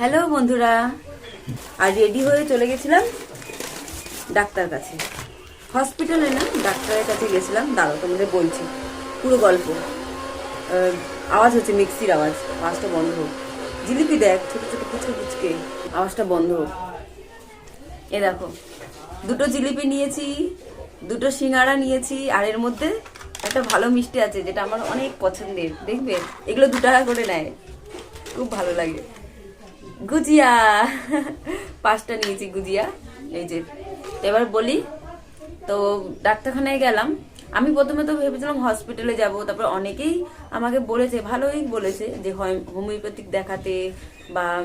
Hello বন্ধুরা আর ready হয়ে চলে গেছিলাম ডাক্তার কাছে। হসপিটালে না ডাক্তারের কাছে গেছিলাম দাঁড়াও তোমাদের বলছি, পুরো গল্প। আওয়াজ হচ্ছে মিক্সির আওয়াজ, আওয়াজটা বন্ধ হোক। জিলিপি দেখ, ছোট ছোট কুচকে কুচকে আওয়াজটা বন্ধ হোক। এ দেখো, দুটো জিলিপি নিয়েছি, দুটো সিঙ্গারা নিয়েছি, আর এর মধ্যে একটা ভালো মিষ্টি আছে, যেটা আমার অনেক পছন্দের, দেখবে? এগুলো দু টাকা করে নেয়, খুব ভালো লাগে। গুজিয়া। পাঁচটা নিয়েছি গুজিয়া। এই যে, এবার বলি, তো ডাক্তারখানায় গেলাম। আমি প্রথমে তো ভেবেছিলাম হসপিটালে যাব, তারপর অনেকেই আমাকে বলেছে, ভালোই বলেছে, যে হোমিওপ্যাথিক দেখাতে বা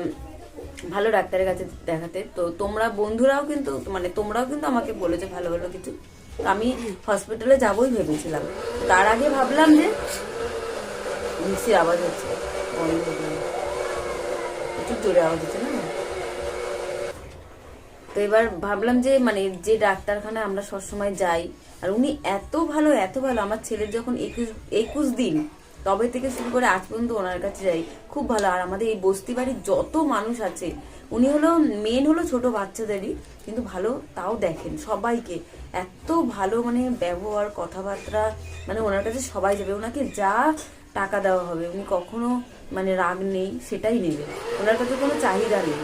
ভালো ডাক্তারের কাছে দেখাতে। তো তোমরা বন্ধুরাও কিন্তু মানে তোমরাও কিন্তু আমাকে বলেছে ভালো ভালো কিছু। আমি হসপিটালে যাবই ভেবেছিলাম। তার আগে ভাবলাম যে মিক্সির আওয়াজ হচ্ছে। একটু জোরে আওয়াজ হচ্ছে না তো এবার ভাবলাম যে মানে যে ডাক্তারখানায় আমরা সবসময় যাই, আর উনি এত ভালো এত ভালো। আমার ছেলের যখন একুশ একুশ দিন, তবে থেকে শুরু করে আজ পর্যন্ত ওনার কাছে যাই, খুব ভালো। আর আমাদের এই বস্তি বাড়ির যত মানুষ আছে, উনি হলো মেন হলো ছোট বাচ্চাদেরই, কিন্তু ভালো তাও দেখেন সবাইকে। এত ভালো মানে ব্যবহার, কথাবার্তা মানে ওনার কাছে সবাই যাবে। ওনাকে যা টাকা দেওয়া হবে। উনি কখনো মানে রাগ নেই, সেটাই নেবে। ওনার কাছে কোনো চাহিদা নেই।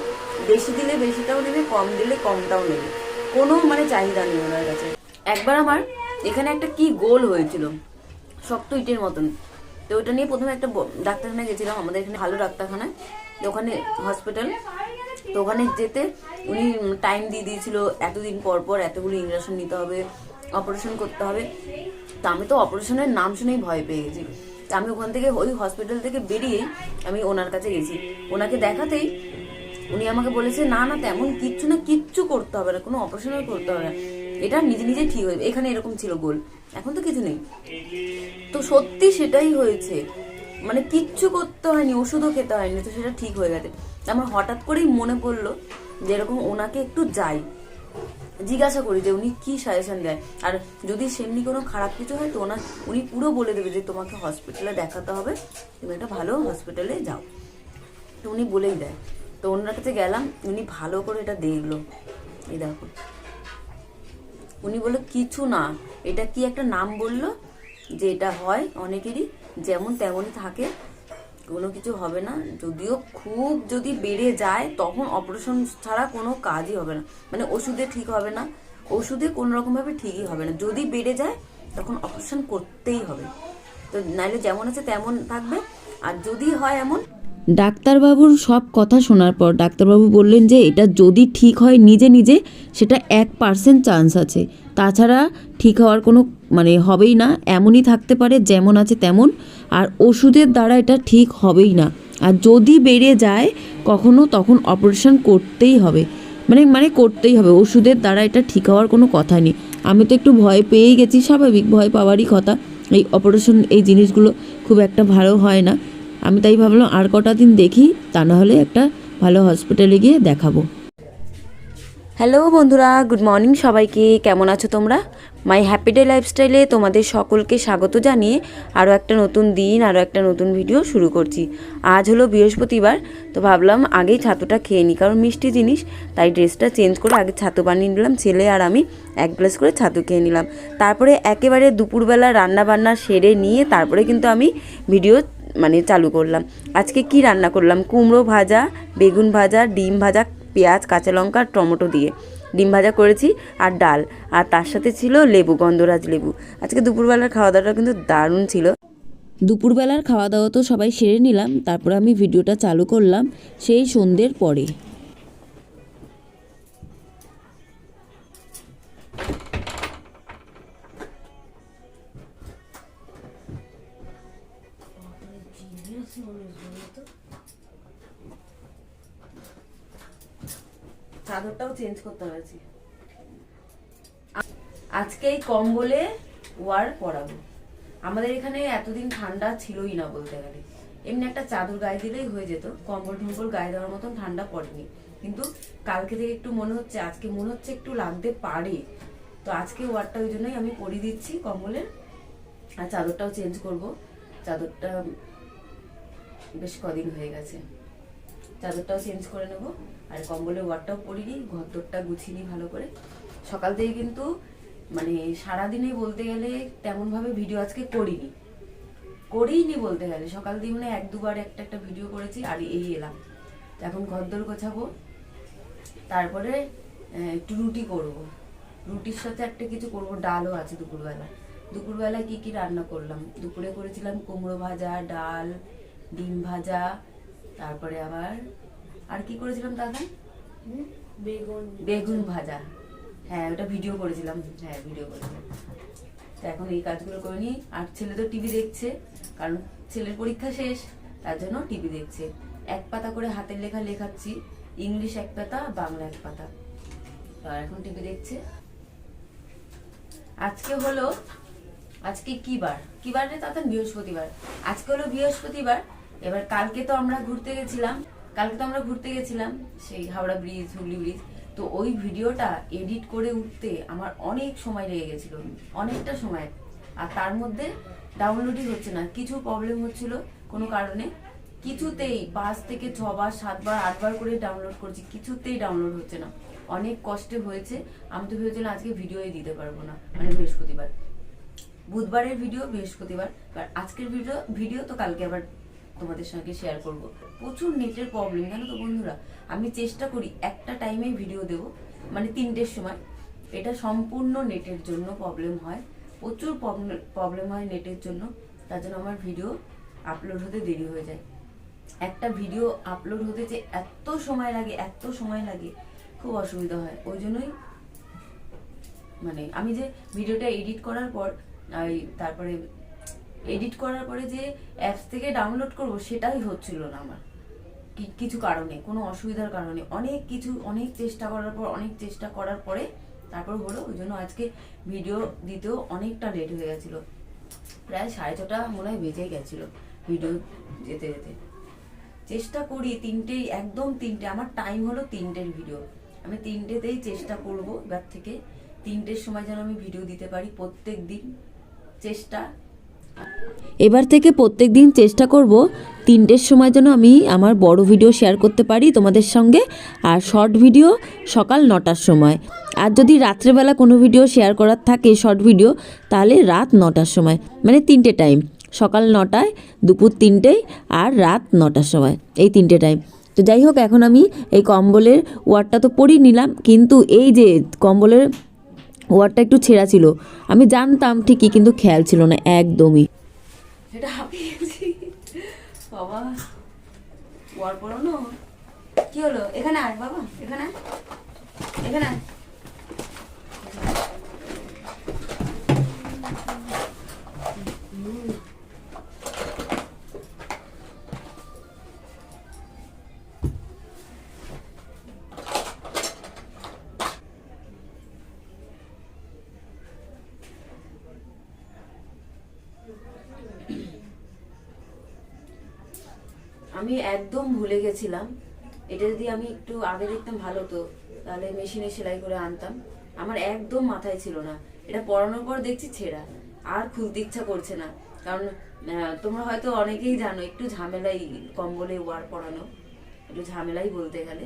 বেশি দিলে বেশিটাও নেবে, কম দিলে কমটাও নেবে। কোনো মানে চাহিদা নেই ওনার কাছে। একবার আমার এখানে একটা কি গোল হয়েছিল, শক্ত ইটের মতন। তো ওটা নিয়ে প্রথমে একটা ডাক্তারখানায় গেছিলাম, আমাদের এখানে ভালো ডাক্তারখানায়। ওখানে হসপিটাল তো ওখানে যেতে উনি টাইম দিয়ে দিয়েছিল, এতদিন পর পর এতগুলো ইঞ্জেকশন নিতে হবে অপারেশন করতে হবে। তো আমি তো অপারেশনের নাম শুনেই ভয় পেয়ে গেছি। আমি ওখান থেকে ওই হসপিটাল থেকে বেরিয়ে আমি ওনার কাছে গেছি। ওনাকে দেখাতেই উনি আমাকে বলেছে, না না, তেমন কিচ্ছু না, কিচ্ছু করতে হবে না, কোনো অপারেশনও করতে হবে না। এটা নিজে নিজে ঠিক হয়ে এখানে এরকম ছিল গোল। এখন তো কিছু নেই। তো সত্যি সেটাই হয়েছে। মানে কিচ্ছু করতে হয়নি, ওষুধও খেতে হয়নি, তো সেটা ঠিক হয়ে গেছে। আমার হঠাৎ করেই মনে পড়ল যে এরকম ওনাকে একটু যাই। জিজ্ঞাসা করি যে উনি কি সাজেশন দেয়। আর যদি সেমনি কোনো খারাপ কিছু হয় তো ওনার উনি পুরো বলে দেবে যে তোমাকে হসপিটালে দেখাতে হবে, তুমি একটা ভালো হসপিটালে যাও। তো উনি বলেই দেয়। তো ওনার কাছে গেলাম, উনি ভালো করে এটা দেখল। এই দেখো। উনি বলল, কিছু না। এটা কি একটা নাম বলল? যে এটা হয় অনেকেরই, যেমন তেমনই থাকে। কোনো কিছু হবে না। যদিও খুব যদি বেড়ে যায়, তখন অপারেশন ছাড়া কোনো কাজই হবে না। মানে ওষুধে ঠিক হবে না। ওষুধে কোনো রকমভাবে ঠিকই হবে না। যদি বেড়ে যায়, তখন অপারেশন করতেই হবে। তো নাইলে যেমন আছে তেমন থাকবে। আর যদি হয় এমন ডাক্তারবাবুর সব কথা শোনার পর ডাক্তারবাবু বললেন যে এটা যদি ঠিক হয় নিজে নিজে, সেটা এক পার্সেন্ট চান্স আছে। তাছাড়া ঠিক হওয়ার কোনো মানে হবেই না, এমনই থাকতে পারে যেমন আছে তেমন, আর ওষুধের দ্বারা এটা ঠিক হবেই না। আর যদি বেড়ে যায়, কখনো তখন অপারেশন করতেই হবে। মানে মানে করতেই হবে, ওষুধের দ্বারা এটা ঠিক হওয়ার কোনো কথা নেই। আমি তো একটু ভয় পেয়েই গেছি, স্বাভাবিক ভয় পাওয়ারই কথা। এই অপারেশন, এই জিনিসগুলো খুব একটা ভালো হয় না। আমি তাই ভাবলাম আর কটা দিন দেখি, তা না হলে একটা ভালো হসপিটালে গিয়ে দেখাবো। হ্যালো বন্ধুরা গুড মর্নিং সবাইকে, কেমন আছো তোমরা? মাই হ্যাপি ডে লাইফস্টাইলে তোমাদের সকলকে স্বাগত জানিয়ে আরও একটা নতুন দিন আরও একটা নতুন ভিডিও শুরু করছি। আজ হলো বৃহস্পতিবার, তো ভাবলাম আগেই ছাতুটা খেয়ে নিই কারণ মিষ্টি জিনিস, তাই ড্রেসটা চেঞ্জ করে আগে ছাতু বানিয়ে নিলাম, ছেলে আর আমি এক গ্লাস করে ছাতু খেয়ে নিলাম। তারপরে একেবারে দুপুরবেলা রান্না বান্না সেরে নিয়ে, তারপরে কিন্তু আমি ভিডিও মানে চালু করলাম। আজকে কি রান্না করলাম? কুমড়ো ভাজা, বেগুন ভাজা, ডিম ভাজা, পেঁয়াজ, কাঁচা লঙ্কা, টমেটো দিয়ে। ডিম ভাজা করেছি আর ডাল। আর তার সাথে ছিল লেবু, গন্ধরাজ লেবু। আজকে দুপুরবেলার খাওয়া দাওয়াটা কিন্তু দারুণ ছিল। দুপুরবেলার খাওয়া দাওয়া তো সবাই সেরে নিলাম। তারপরে আমি ভিডিওটা চালু করলাম সেই সন্ধ্যের পরে। চাদরটাও চেঞ্জ করতে হয়েছে। আজকে এই কম্বলে ওয়ার পরাবো। আমাদের এখানে এতদিন ঠান্ডা ছিলই না বলতে গেলে। এমনি একটা চাদর গায়ে দিলেই হয়ে যেত। কম্বল টম্বল গায়ে দেওয়ার মতন ঠান্ডা পড়েনি। কিন্তু কালকে থেকে একটু মনে হচ্ছে, আজকে মনে হচ্ছে একটু লাগতে পারে। তো আজকে ওয়ারটা ওই জন্যই আমি পরিয়ে দিচ্ছি কম্বলের। আর চাদরটাও চেঞ্জ করব। চাদরটা বেশ কদিন হয়ে গেছে। চাদরটাও চেঞ্জ করে নেব। আর কম্বলের ওয়ারটাও পরিনি ঘরদোরটা গুছিয়ে নিই ভালো করে। সকাল থেকে কিন্তু মানে সারাদিনে বলতে গেলে তেমনভাবে ভিডিও আজকে করিনি। করিনি বলতে গেলে, সকাল দিয়ে মানে এক দুবার একটা একটা ভিডিও করেছি আর এই এলাম। এখন ঘরদোর গোছাবো, তারপরে একটু রুটি করব। রুটির সাথে একটা কিছু করব, ডালও আছে দুপুরবেলা। দুপুরবেলা কি কি রান্না করলাম? দুপুরে করেছিলাম কুমড়ো ভাজা, ডাল, ডিম ভাজা, তারপরে আবার আর কি করেছিলাম দাদা বেগুন। বেগুন ভাজা। হ্যাঁ ওটা ভিডিও করেছিলাম। হ্যাঁ ভিডিও করেছিলাম। তো এখন এই কাজগুলো করে নিই আর ছেলে তো টিভি দেখছে কারণ ছেলের পরীক্ষা শেষ তার জন্য টিভি দেখছে। এক পাতা করে হাতের লেখা লেখাচ্ছি ইংলিশ এক পাতা বাংলা এক পাতা। আর এখন টিভি দেখছে। আজকে হলো আজকে কি বার? কি বার রে তাতে বৃহস্পতিবার। আজকে হলো বৃহস্পতিবার। এবার কালকে তো আমরা ঘুরতে গেছিলাম। কালকে তো আমরা ঘুরতে গেছিলাম, সেই হাওড়া ব্রিজ হুগলি ব্রিজ তো ওই ভিডিওটা এডিট করে উঠতে আমার অনেক সময় লেগে গেছিল, অনেকটা সময়। আর তার মধ্যে ডাউনলোডই হচ্ছে না, কিছু প্রবলেম হচ্ছিল কোনো কারণে। কিছুতেই পাঁচ থেকে ছবার সাতবার আটবার করে ডাউনলোড করছি, কিছুতেই ডাউনলোড হচ্ছে না। অনেক কষ্টে হয়েছে, আমি তো ভেবেছিলাম আজকে ভিডিওই দিতে পারব না মানে বৃহস্পতিবার। বুধবারের ভিডিও, বৃহস্পতিবার আর আজকের ভিডিও ভিডিও তো কালকে আবার তোমাদের সঙ্গে শেয়ার করব। প্রচুর নেটের প্রবলেম জানো তো বন্ধুরা? আমি চেষ্টা করি একটা টাইমে ভিডিও দেব মানে তিনটের সময়। এটা সম্পূর্ণ নেটের জন্য প্রবলেম হয়, প্রচুর প্রবলেম হয় নেটের জন্য। তার জন্য আমার ভিডিও আপলোড হতে দেরি হয়ে যায়। একটা ভিডিও আপলোড হতে যে এত সময় লাগে, এত সময় লাগে, খুব অসুবিধা হয়। ওই জন্যই মানে আমি যে ভিডিওটা এডিট করার পর তারপরে এডিট করার পরে যে অ্যাপস থেকে ডাউনলোড করব, সেটাই হচ্ছিল না আমার। কিছু কারণে, কোনো অসুবিধার কারণে। অনেক কিছু, অনেক চেষ্টা করার পর, অনেক চেষ্টা করার পরে তারপর হলো, ওই জন্য আজকে ভিডিও দিতেও অনেকটা লেট হয়ে গেছিল। প্রায় সাড়ে ছটা মনে হয় বেজেই গেছিল ভিডিও যেতে যেতে। চেষ্টা করি তিনটে একদম তিনটে, আমার টাইম হলো তিনটের ভিডিও আমি তিনটেতেই চেষ্টা করব এবার থেকে। তিনটের সময় যেন আমি ভিডিও দিতে পারি প্রত্যেক দিন। চেষ্টা এবার থেকে প্রত্যেক দিন চেষ্টা করব তিনটের সময় যেন আমি আমার বড় ভিডিও শেয়ার করতে পারি তোমাদের সঙ্গে আর শর্ট ভিডিও সকাল নটার সময়। আর যদি রাত্রেবেলা কোনো ভিডিও শেয়ার করার থাকে শর্ট ভিডিও তাহলে রাত নটার সময় মানে তিনটে টাইম সকাল নটায়, দুপুর তিনটেয় আর রাত নটার সময়, এই তিনটে টাইম তো যাই হোক, এখন আমি এই কম্বলের ওয়ার্ডটা তো পরিয়ে নিলাম, কিন্তু এই যে কম্বলের ওয়ার্ডটা একটু ছেঁড়া ছিল। আমি জানতাম ঠিকই, কিন্তু খেয়াল ছিল না, একদমই। এটা বাবা কি হলো? এখানে আয়, বাবা, এখানে এখানে। আমি একদম ভুলে গেছিলাম। এটা যদি আমি একটু আগে দেখতাম ভালো তো তাহলে মেশিনে সেলাই করে আনতাম। আমার একদম মাথায় ছিল না। এটা পরানোর পর দেখছি ছেঁড়া। আর খুলতে ইচ্ছা করছে না। কারণ তোমরা হয়তো অনেকেই জানো, একটু ঝামেলাই কম্বলে ওয়ার পরানো। একটু ঝামেলাই বলতে গেলে।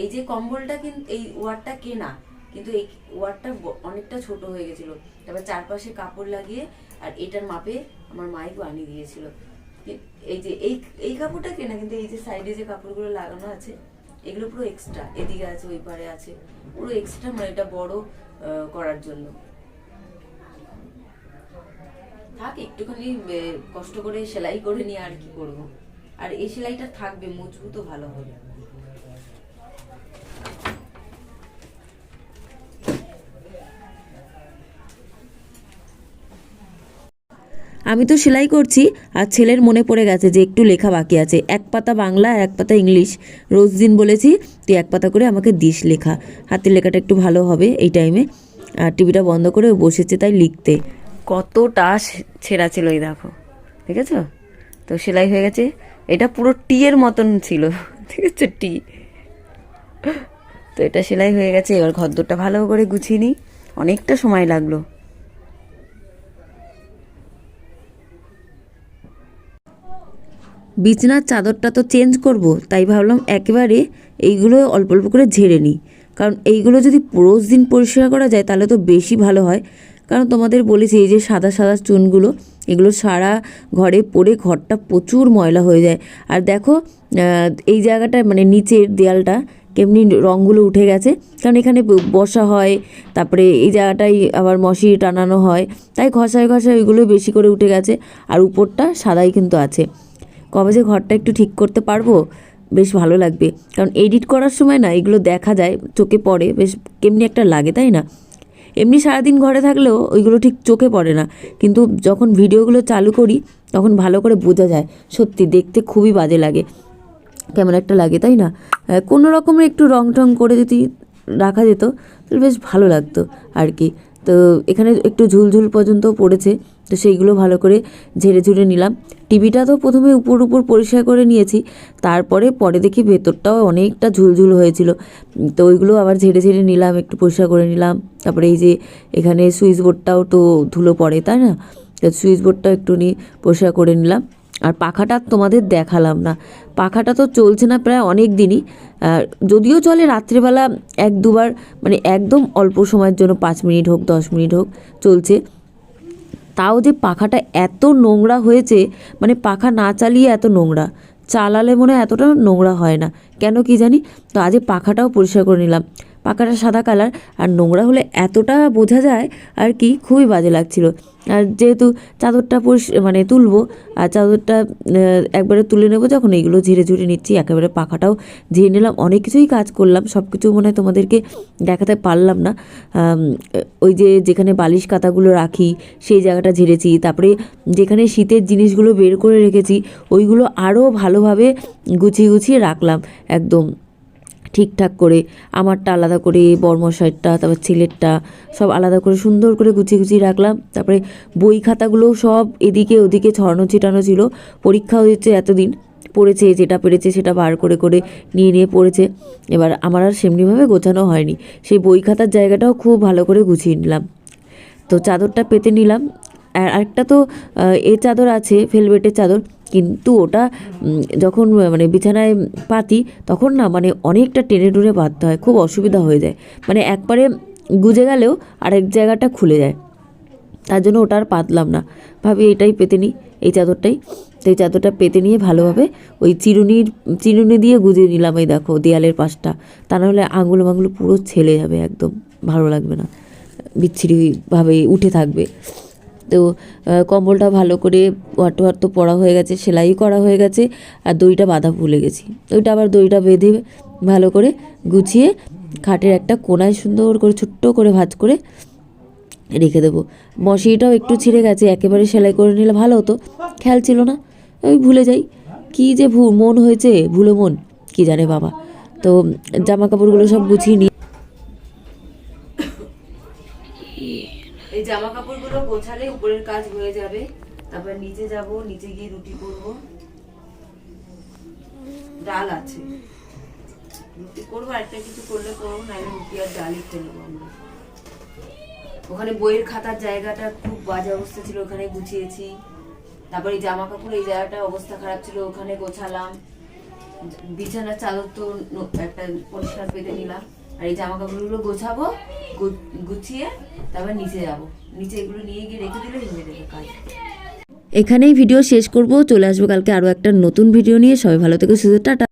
এই যে কম্বলটা কিন্তু এই ওয়ারটা কেনা, কিন্তু এই ওয়ারটা অনেকটা ছোট হয়ে গেছিল। তারপর চারপাশে কাপড় লাগিয়ে আর এটার মাপে আমার মাই বানিয়ে দিয়েছিল। এই যে, এই এই কাপড়টা কেনা কিন্তু এই যে সাইডে যে কাপড়গুলো লাগানো আছে, এগুলো পুরো এক্সট্রা এদিকে আছে, ওই পারে আছে, পুরো এক্সট্রা মানে এটা বড় করার জন্য। থাক, একটুখানি কষ্ট করে সেলাই করে নিয়ে আর কি করব। আর এই সেলাইটা থাকবে, মজবুতও ভালো হবে। আমি তো সেলাই করছি আর ছেলের মনে পড়ে গেছে যে একটু লেখা বাকি আছে। এক পাতা বাংলা আর এক পাতা ইংলিশ। রোজ দিন বলেছি, তুই এক পাতা করে আমাকে দিস লেখা। হাতের লেখাটা একটু ভালো হবে এই টাইমে আর টিভিটা বন্ধ করে বসেছে তাই লিখতে। কতটা ছেঁড়া ছিল এই দেখো। ঠিক আছে তো সেলাই হয়ে গেছে। এটা পুরো টি এর মতন ছিল। ঠিক আছে টি। তো এটা সেলাই হয়ে গেছে। এবার ঘর ঘরদোরটা ভালো করে গুছিয়ে নিই। অনেকটা সময় লাগল। বিছনার চাদরটা তো চেঞ্জ করব, তাই ভাবলাম একেবারে এইগুলো অল্প অল্প করে ঝেড়ে নিই। কারণ এইগুলো যদি রোজ দিন পরিষ্কার করা যায়, তাহলে তো বেশি ভালো হয়। কারণ তোমাদের বলেছি, এই যে সাদা সাদা চুনগুলো, এগুলো সারা ঘরে পড়ে ঘরটা প্রচুর ময়লা হয়ে যায়। আর দেখো এই জায়গাটা মানে নিচের দেয়ালটা, কেমনি রঙগুলো উঠে গেছে। কারণ এখানে বসা হয়, তারপরে এই জায়গাটাই আবার মশি টানানো হয়। তাই ঘষায় ঘষায় ওইগুলো বেশি করে উঠে গেছে। আর উপরটা সাদাই কিন্তু আছে। কবে যে ঘরটা একটু ঠিক করতে পারব? বেশ ভালো লাগবে। কারণ এডিট করার সময় না, এগুলো দেখা যায়, চোখে পড়ে, বেশ কেমনি একটা লাগে, তাই না? এমনি সারাদিন ঘরে থাকলেও ওইগুলো ঠিক চোখে পড়ে না। কিন্তু যখন ভিডিওগুলো চালু করি, তখন ভালো করে বোঝা যায়। সত্যি, দেখতে খুবই বাজে লাগে। কেমন একটা লাগে, তাই না? কোনো রকমের একটু রং টং করে যদি রাখা যেত, তাহলে বেশ ভালো লাগতো আর কি। তো এখানে একটু ঝুলঝুল পর্যন্ত পড়েছে, তো সেইগুলো ভালো করে ঝেড়ে ঝুড়ে নিলাম। টিভিটা তো প্রথমে উপর উপর পরিষ্কার করে নিয়েছি, তারপরে পরে দেখি ভেতরটাও অনেকটা ঝুলঝুল হয়েছিল। তো ওইগুলো আবার ঝেড়ে ঝেড়ে নিলাম, একটু পরিষ্কার করে নিলাম। তারপরে এই যে এখানে সুইচ বোর্ডটাও তো ধুলো পড়ে, তাই না? তো সুইচ বোর্ডটা একটু নিয়ে পরিষ্কার করে নিলাম। আর পাখাটা তোমাদের দেখালাম না। পাখাটা তো চলছে না প্রায় অনেক দিনই। যদিও চলে রাত্রিবেলা এক দুবার মানে একদম অল্প সময়ের জন্য, পাঁচ মিনিট হোক, দশ মিনিট হোক, চলছে। তাও যে পাখাটা এত নোংরা হয়েছে মানে পাখা না চালিয়ে এত নোংরা। চালালে মনে হয় এতটা নোংরা হয় না। কেন কি জানি? তো আজ পাখাটাও পরিষ্কার করে নিলাম। পাখাটা সাদা কালার, আর নোংরা হলে এতটা বোঝা যায় আর কি খুবই বাজে লাগছিল। আর যেহেতু চাদরটা পরিষ মানে তুলবো, আর চাদরটা একবারে তুলে নেব যখন, এইগুলো ঝেড়ে ঝুড়ে নিচ্ছি, একেবারে পাখাটাও ঝেড়ে নিলাম, অনেক কিছুই কাজ করলাম সব কিছু মনে হয় তোমাদেরকে দেখাতে পারলাম না। ওই যে যেখানে বালিশ কাতাগুলো রাখি, সেই জায়গাটা ঝেড়েছি, তারপরে যেখানে শীতের জিনিসগুলো বের করে রেখেছি, ওইগুলো আরও ভালোভাবে গুছিয়ে গুছিয়ে রাখলাম, একদম। ঠিকঠাক করে, আমারটা আলাদা করে, বর্মশাইটটা, তারপর ছেলেরটা সব আলাদা করে সুন্দর করে গুছিয়ে গুছিয়ে রাখলাম। তারপরে বই খাতাগুলো সব এদিকে ওদিকে ছড়ানো ছিটানো ছিল। পরীক্ষা হয়েছে এতদিন। পড়েছে, যেটা পেরেছে সেটা বার করে করে নিয়ে নিয়ে পড়েছে। এবার আমার আর সেমনিভাবে গোছানো হয়নি। সেই বই খাতার জায়গাটাও খুব ভালো করে গুছিয়ে নিলাম। তো চাদরটা পেতে নিলাম। আর আরেকটা তো এ চাদর আছে, ভেলভেটের চাদর। কিন্তু ওটা যখন মানে বিছানায় পাতি, তখন না মানে অনেকটা টেনে টুনে বাঁধতে হয়, খুব অসুবিধা হয়ে যায়। মানে একবারে গুজে গেলেও আরেক জায়গাটা খুলে যায়। তার জন্য ওটা আর পাতলাম না। ভাবি এটাই পেতে নিই এই চাদরটাই। তো এই চাদরটা পেতে নিয়ে ভালোভাবে ওই চিরুনির, চিরুনি দিয়ে গুজিয়ে নিলাম এই দেখো দেয়ালের পাশটা। তা নাহলে আঙুল মাঙুল পুরো ছেলে যাবে একদম, ভালো লাগবে না। বিচ্ছিরিভাবে উঠে থাকবে। তো কম্বলটা ভালো করে ওয়াট ওয়াট তো পরা হয়ে গেছে সেলাই করা হয়ে গেছে, আর দইটা বাঁধা ভুলে গেছি। ওইটা আবার দইটা বেঁধে ভালো করে গুছিয়ে খাটের একটা কোনায় সুন্দর করে, ছোট্ট করে ভাঁজ করে রেখে দেবো। মশিটাও একটু ছিঁড়ে গেছে, একেবারে সেলাই করে নিলে ভালো হতো, খেয়াল ছিল না, ওই ভুলে যাই। কি যে ভু, মন হয়েছে, ভুলো মন, কি জানে বাবা। তো জামা কাপড়গুলো সব গুছিয়ে নিয়ে কাপড়গুলো গোছালে উপরের কাজ হয়ে যাবে। তারপর নিচে যাব, নিচে গিয়ে রুটি করব। ডাল আছে। রুটি করব একটা কিছু করলে করব না রুটি আর ডালই খেয়ে নেব আমরা। ওখানে বইয়ের খাতার জায়গাটা খুব বাজে অবস্থা ছিল, ওখানে গুছিয়েছি। তারপরে জামা কাপড় এই জায়গাটা অবস্থা খারাপ ছিল, ওখানে গোছালাম। বিছানার চাদর তো একটা পরিষ্কার পেতে নিলাম। আর এই জামা কাপড়গুলো গোছাবো গুছিয়ে তারপর নিচে যাব। এখানেই ভিডিও শেষ করব। চলে আসব কালকে আরও একটা নতুন ভিডিও নিয়ে। সবাই ভালো থেকে শুধু টাটা।